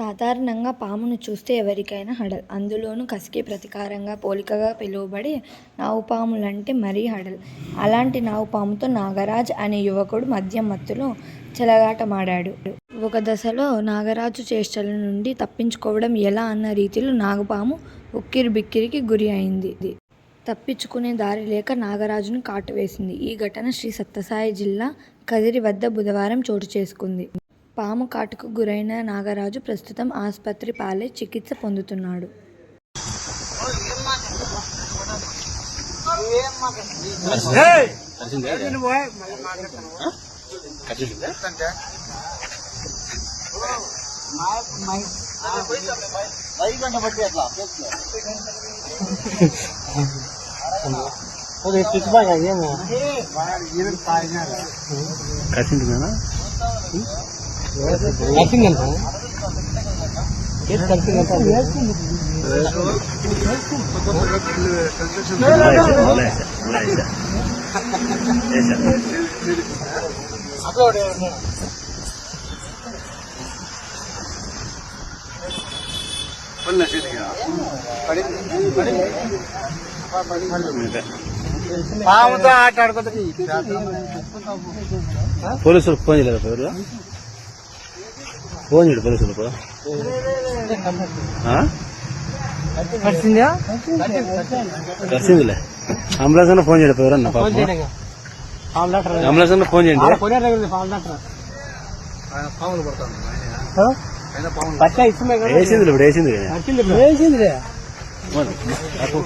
సాధారణంగా పామును చూస్తే ఎవరికైనా హడల్. అందులోనూ కసికి ప్రతీకారంగా పోలికగా పిలువబడే నావుపాములంటే మరీ హడల్. అలాంటి నాగుపాముతో నాగరాజ్ అనే యువకుడు మద్యం మత్తులో చెలగాటమాడాడు. ఒక దశలో నాగరాజు చేష్టల నుండి తప్పించుకోవడం ఎలా అన్న రీతిలో నాగుపాము ఉక్కిరి బిక్కిరికి గురి అయింది. తప్పించుకునే దారి లేక నాగరాజును కాటు వేసింది. ఈ ఘటన శ్రీ సత్యసాయి జిల్లా కదిరి వద్ద బుధవారం చోటు చేసుకుంది. పాము కాటుకు గురైన నాగరాజు ప్రస్తుతం ఆసుపత్రి పాలై చికిత్స పొందుతున్నాడు. కసింది కలిసిందంట పాముతో ఆట ఆడుకుంటుంది పోలీసులకు ఫోన్ చేయలేదు ఎవరు ఫోన్ ఆ? కలిసిందా కలిసిందిలే అంబులెన్స్ అన్న ఫోన్ చేయడు ఎవరన్నా అంబులెన్స్ అన్న ఫోన్ చేయండి. వేసింది ఇప్పుడు వేసింది వేసిందిలే. మరి, అటు.